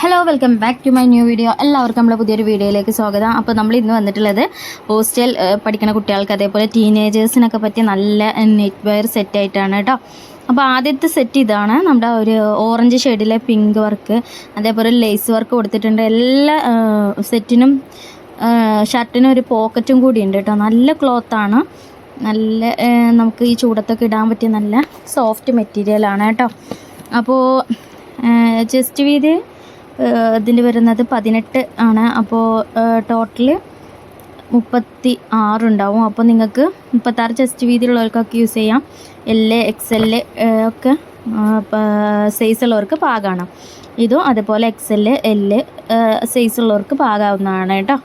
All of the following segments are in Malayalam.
Hello welcome back to my new video എല്ലാവർക്കും നമ്മുടെ പുതിയൊരു വീഡിയോയിലേക്ക് സ്വാഗതം. അപ്പോൾ നമ്മൾ ഇന്ന് വന്നിട്ടുള്ളത് ഹോസ്റ്റൽ പഠിക്കുന്ന കുട്ടികൾക്ക് അതേപോലെ ടീനേജേഴ്സിനൊക്കെ പറ്റിയ നല്ല നെറ്റ് വയർ സെറ്റായിട്ടാണ് കേട്ടോ അപ്പോൾ ആദ്യത്തെ സെറ്റ് ഇതാണ് നമ്മുടെ ഒരു ഓറഞ്ച് ഷെയ്ഡിലെ പിങ്ക് വർക്ക് അതേപോലെ ലേസ് വർക്ക് കൊടുത്തിട്ടുണ്ട്. എല്ലാ സെറ്റിനും ഷർട്ടിനും ഒരു പോക്കറ്റും കൂടി ഉണ്ട് കേട്ടോ നല്ല ക്ലോത്താണ് നല്ല നമുക്ക് ഈ ചൂടത്തൊക്കെ ഇടാൻ പറ്റിയ നല്ല സോഫ്റ്റ് മെറ്റീരിയലാണ് കേട്ടോ അപ്പോൾ ചെസ്റ്റ് വീതി ഇതിന്റെ വരുന്നത് പതിനെട്ട് ആണ്. അപ്പോൾ ടോട്ടൽ മുപ്പത്തി ആറുണ്ടാവും അപ്പോൾ നിങ്ങൾക്ക് മുപ്പത്താറ് ചെസ്റ്റ് വീതിയുള്ളവർക്കൊക്കെ യൂസ് ചെയ്യാം. എൽ എക്സ് എൽ ഒക്കെ സൈസ് ഉള്ളവർക്ക് പാകാണ്. ഇതും അതുപോലെ എക്സ് എൽ എൽ സൈസ് ഉള്ളവർക്ക് പാകാവുന്നതാണ് കേട്ടോ.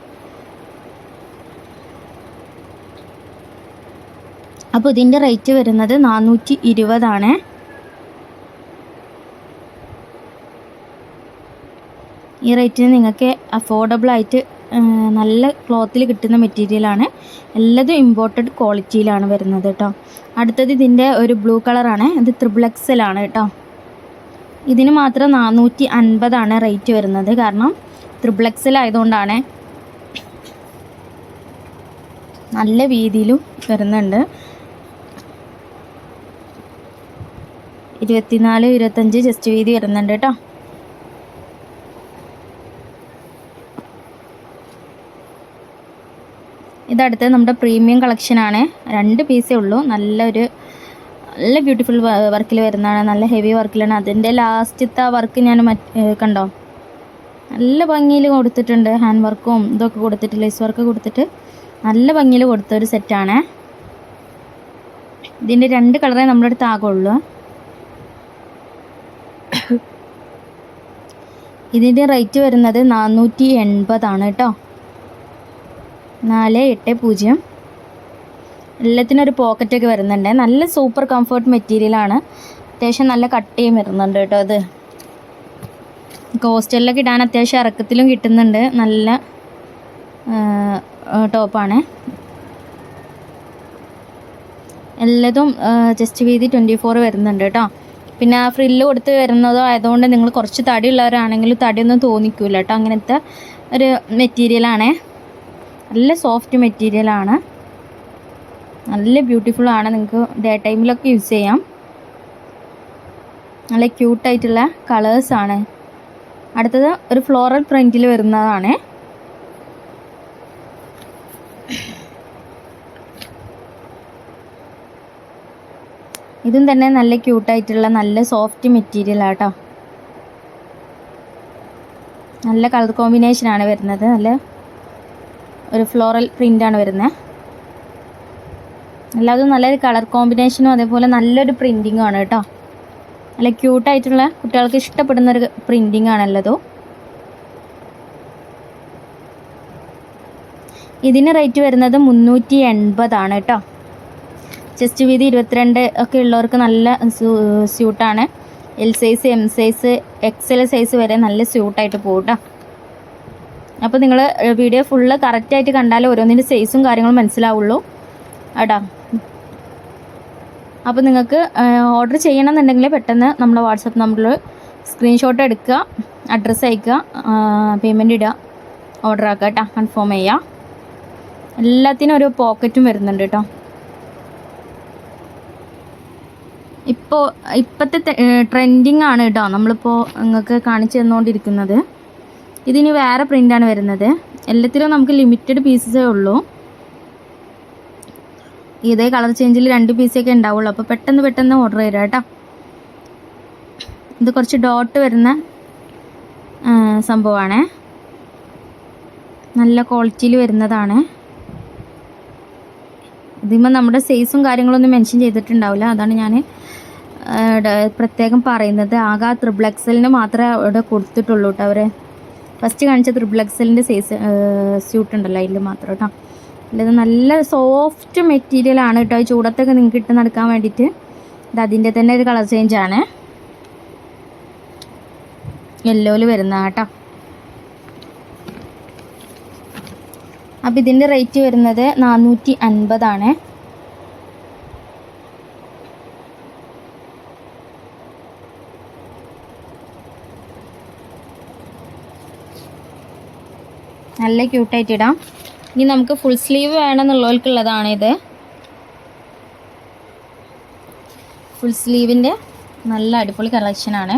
അപ്പോൾ ഇതിന്റെ റേറ്റ് വരുന്നത് നാനൂറ്റി ഇരുപതാണ്. ഈ റേറ്റിന് നിങ്ങൾക്ക് അഫോർഡബിൾ ആയിട്ട് നല്ല ക്ലോത്തിൽ കിട്ടുന്ന മെറ്റീരിയലാണ് എല്ലാതും ഇമ്പോർട്ടഡ് ക്വാളിറ്റിയിലാണ് വരുന്നത് കേട്ടോ അടുത്തത് ഇതിന്റെ ഒരു ബ്ലൂ കളറാണ് ഇത് ത്രിബിൾ എക്സലാണ് കേട്ടോ ഇതിന് മാത്രം നാനൂറ്റി അൻപതാണ് റേറ്റ് വരുന്നത്. കാരണം ത്രിബിൾ ആയതുകൊണ്ടാണ് നല്ല വീതിയിലും വരുന്നുണ്ട്. ഇരുപത്തിനാല് ഇരുപത്തഞ്ച് ജസ്റ്റ് വീതി വരുന്നുണ്ട് കേട്ടോ ഇതടുത്ത് നമ്മുടെ പ്രീമിയം കളക്ഷനാണ് രണ്ട് പീസേ ഉള്ളൂ. നല്ലൊരു നല്ല ബ്യൂട്ടിഫുൾ വർക്കിൽ വരുന്നതാണ്. നല്ല ഹെവി വർക്കിലാണ് അതിന്റെ ലാസ്റ്റത്തെ വർക്ക് ഞാൻ കണ്ടോ? നല്ല ഭംഗിയിൽ കൊടുത്തിട്ടുണ്ട്. ഹാൻഡ് വർക്കും ഇതൊക്കെ കൊടുത്തിട്ട് ലേസ് വർക്ക് കൊടുത്തിട്ട് നല്ല ഭംഗിയിൽ കൊടുത്ത ഒരു സെറ്റാണ് ഇതിന്റെ രണ്ട് കളറേ നമ്മുടെ അടുത്ത് ആകുള്ളൂ. ഇതിന്റെ റേറ്റ് വരുന്നത് നാനൂറ്റി എൺപതാണ് കേട്ടോ. നാല് എട്ട് പൂജ്യം. എല്ലാത്തിനും ഒരു പോക്കറ്റൊക്കെ വരുന്നുണ്ട്. നല്ല സൂപ്പർ കംഫർട്ട് മെറ്റീരിയലാണ് അത്യാവശ്യം നല്ല കട്ടിയും വരുന്നുണ്ട് കേട്ടോ അത്. ഹോസ്റ്റലിലൊക്കെ ഇടാൻ അത്യാവശ്യം ഇറക്കത്തിലും കിട്ടുന്നുണ്ട്. നല്ല ടോപ്പാണ് എല്ലാതും ജസ്റ്റ് വീതി ട്വന്റി ഫോർ വരുന്നുണ്ട് കേട്ടോ. പിന്നെ ആ ഫ്രില്ല് കൊടുത്ത് വരുന്നതോ ആയതുകൊണ്ട് നിങ്ങൾ കുറച്ച് തടിയുള്ളവരാണെങ്കിലും തടിയൊന്നും തോന്നിക്കൂല കേട്ടോ. അങ്ങനത്തെ ഒരു മെറ്റീരിയലാണേ നല്ല സോഫ്റ്റ് മെറ്റീരിയലാണ് നല്ല ബ്യൂട്ടിഫുൾ ആണ്. നിങ്ങൾക്ക് ഡേ ടൈമിലൊക്കെ യൂസ് ചെയ്യാം. നല്ല ക്യൂട്ടായിട്ടുള്ള കളേഴ്സാണ് അടുത്തത് ഒരു ഫ്ലോറൽ പ്രിന്റിൽ വരുന്നതാണ്. ഇതും തന്നെ നല്ല ക്യൂട്ടായിട്ടുള്ള നല്ല സോഫ്റ്റ് മെറ്റീരിയൽ ആട്ടോ നല്ല കളർ കോമ്പിനേഷനാണ് വരുന്നത്. നല്ല ഒരു ഫ്ലോറൽ പ്രിന്റാണ് വരുന്നത് എല്ലാതും നല്ലൊരു കളർ കോമ്പിനേഷനും അതേപോലെ നല്ലൊരു പ്രിന്റിങ്ങും ആണ് കേട്ടോ. നല്ല ക്യൂട്ടായിട്ടുള്ള കുട്ടികൾക്ക് ഇഷ്ടപ്പെടുന്ന ഒരു പ്രിന്റിങ് ആണല്ലതോ ഇതിന് റേറ്റ് വരുന്നത് മുന്നൂറ്റി എൺപതാണ് കേട്ടോ. ചെസ്റ്റ് വീതി ഇരുപത്തിരണ്ട് ഒക്കെ ഉള്ളവർക്ക് നല്ല സ്യൂട്ടാണ് L size M size XL size വരെ നല്ല സ്യൂട്ടായിട്ട് പോകും കേട്ടോ. അപ്പോൾ നിങ്ങൾ വീഡിയോ ഫുള്ള് കറക്റ്റായിട്ട് കണ്ടാലേ ഓരോന്നിന്റെ സൈസും കാര്യങ്ങളും മനസ്സിലാവുള്ളൂ. അടാ അപ്പോൾ നിങ്ങൾക്ക് ഓർഡർ ചെയ്യണമെന്നുണ്ടെങ്കിൽ പെട്ടെന്ന് നമ്മുടെ വാട്സപ്പ് നമ്പറിൽ സ്ക്രീൻഷോട്ട് എടുക്കുക അഡ്രസ്സ് അയക്കുക പേയ്മെന്റ് ഇടുക ഓർഡർ ആക്കുക കേട്ടോ? കൺഫേം ചെയ്യുക. എല്ലാത്തിനും ഒരു പോക്കറ്റും വരുന്നുണ്ട് കേട്ടോ. ഇപ്പോൾ ഇപ്പോഴത്തെ ട്രെൻഡിങ് ആണ് കേട്ടോ നമ്മളിപ്പോൾ നിങ്ങൾക്ക് കാണിച്ചു തന്നുകൊണ്ടിരിക്കുന്നത് ഇതിന് വേറെ പ്രിന്റാണ് വരുന്നത്. എല്ലാത്തിലും നമുക്ക് ലിമിറ്റഡ് പീസസേ ഉള്ളൂ. ഇതേ കളർ ചേഞ്ചിൽ രണ്ട് പീസൊക്കെ ഉണ്ടാവുള്ളൂ. അപ്പോൾ പെട്ടെന്ന് പെട്ടെന്ന് ഓർഡർ തരാം കേട്ടോ. ഇത് കുറച്ച് ഡോട്ട് വരുന്ന സംഭവമാണ് നല്ല ക്വാളിറ്റിയിൽ വരുന്നതാണ്. ഇതിമ്പോൾ നമ്മുടെ സൈസും കാര്യങ്ങളൊന്നും മെൻഷൻ ചെയ്തിട്ടുണ്ടാവില്ല. അതാണ് ഞാൻ പ്രത്യേകം പറയുന്നത്. ആകെ എക്സലിന് മാത്രമേ അവിടെ കൊടുത്തിട്ടുള്ളൂ കേട്ടോ അവർ ഫസ്റ്റ് കാണിച്ച ത്രിബിൾ എക്സലിന്റെ സൈസ് സ്യൂട്ട് ഉണ്ടല്ലോ അതിൽ മാത്രം കേട്ടോ അല്ലത് നല്ല സോഫ്റ്റ് മെറ്റീരിയൽ ആണ് കേട്ടോ ഈ ചൂടത്തൊക്കെ നിങ്ങൾക്ക് ഇട്ട് നടക്കാൻ വേണ്ടിയിട്ട്. ഇത് അതിന്റെ തന്നെ ഒരു കളർ ചേഞ്ച് ആണ്. യെല്ലോയിൽ വരുന്ന കേട്ടോ അപ്പോൾ ഇതിന്റെ റേറ്റ് വരുന്നത് നാനൂറ്റി അൻപതാണ്. നല്ല ക്യൂട്ടായിട്ട് ഇടാം ഇനി നമുക്ക് ഫുൾ സ്ലീവ് വേണമെന്നുള്ളവർക്കുള്ളതാണിത്. ഫുൾ സ്ലീവിന്റെ നല്ല അടിപൊളി കളക്ഷനാണ്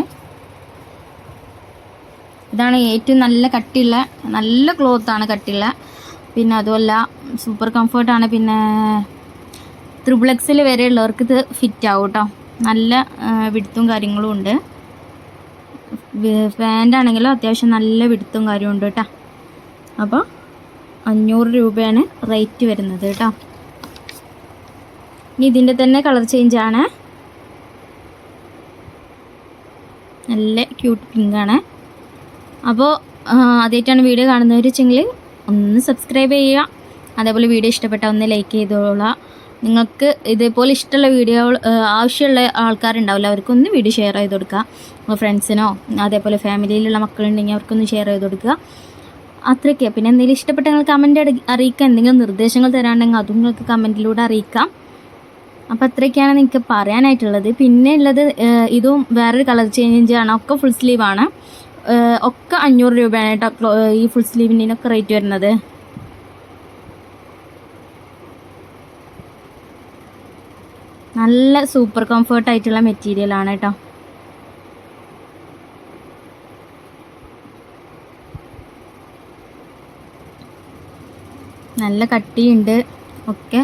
ഇതാണ് ഏറ്റവും നല്ല കട്ടിയുള്ള നല്ല ക്ലോത്താണ് കട്ടിയുള്ള. പിന്നെ അതുമല്ല സൂപ്പർ കംഫർട്ടാണ് പിന്നെ ത്രിബിൾ എക്സിൽ വരെ ഉള്ളവർക്ക് ഇത് ഫിറ്റ് ആവും കേട്ടോ നല്ല വിടുത്തും കാര്യങ്ങളും ഉണ്ട്. പാന്റ് ആണെങ്കിലും അത്യാവശ്യം നല്ല വിടുത്തും കാര്യവും ഉണ്ട് കേട്ടോ അപ്പോൾ അഞ്ഞൂറ് രൂപയാണ് റേറ്റ് വരുന്നത് കേട്ടോ ഇനി ഇതിന്റെ തന്നെ കളർ ചേഞ്ച് ആണ്. നല്ല ക്യൂട്ട് പിങ്ക് ആണ്. അപ്പോൾ ആദ്യമായിട്ടാണ് വീഡിയോ കാണുന്നവർ വെച്ചെങ്കിൽ ഒന്ന് സബ്സ്ക്രൈബ് ചെയ്യുക. അതേപോലെ വീഡിയോ ഇഷ്ടപ്പെട്ട ഒന്ന് ലൈക്ക് ചെയ്തോളുക. നിങ്ങൾക്ക് ഇതേപോലെ ഇഷ്ടമുള്ള വീഡിയോ ആവശ്യമുള്ള ആൾക്കാരുണ്ടാവില്ല അവർക്കൊന്ന് വീഡിയോ ഷെയർ ചെയ്ത് കൊടുക്കുക. ഫ്രണ്ട്സിനോ അതേപോലെ ഫാമിലിയിലുള്ള മക്കളുണ്ടെങ്കിൽ അവർക്കൊന്ന് ഷെയർ ചെയ്ത് കൊടുക്കുക. അത്രയ്ക്ക്. പിന്നെ എന്തെങ്കിലും ഇഷ്ടപ്പെട്ട നിങ്ങൾ കമന്റ് അറിയിക്കുക എന്തെങ്കിലും നിർദ്ദേശങ്ങൾ തരാണ്ടെങ്കിൽ അതും നിങ്ങൾക്ക് കമന്റിലൂടെ അറിയിക്കാം. അപ്പോൾ അത്രയൊക്കെയാണ് നിങ്ങൾക്ക് പറയാനായിട്ടുള്ളത്. പിന്നെ ഉള്ളത് ഇതും വേറൊരു കളർ ചേഞ്ച് ആണ്. ഒക്കെ ഫുൾ സ്ലീവാണ് ഒക്കെ അഞ്ഞൂറ് രൂപയാണ് കേട്ടോ ഈ ഫുൾ സ്ലീവിന്റെയൊക്കെ റേറ്റ് വരുന്നത്. നല്ല സൂപ്പർ കംഫർട്ട് ആയിട്ടുള്ള മെറ്റീരിയൽ ആണ് കേട്ടോ നല്ല കട്ടിയുണ്ട്. ഒക്കെ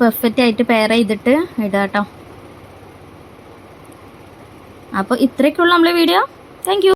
പെർഫെക്റ്റ് ആയിട്ട് പെയർ ചെയ്തിട്ട് ഇടുക കേട്ടോ അപ്പോൾ ഇത്രയൊക്കെയുള്ള നമ്മളെ വീഡിയോ താങ്ക്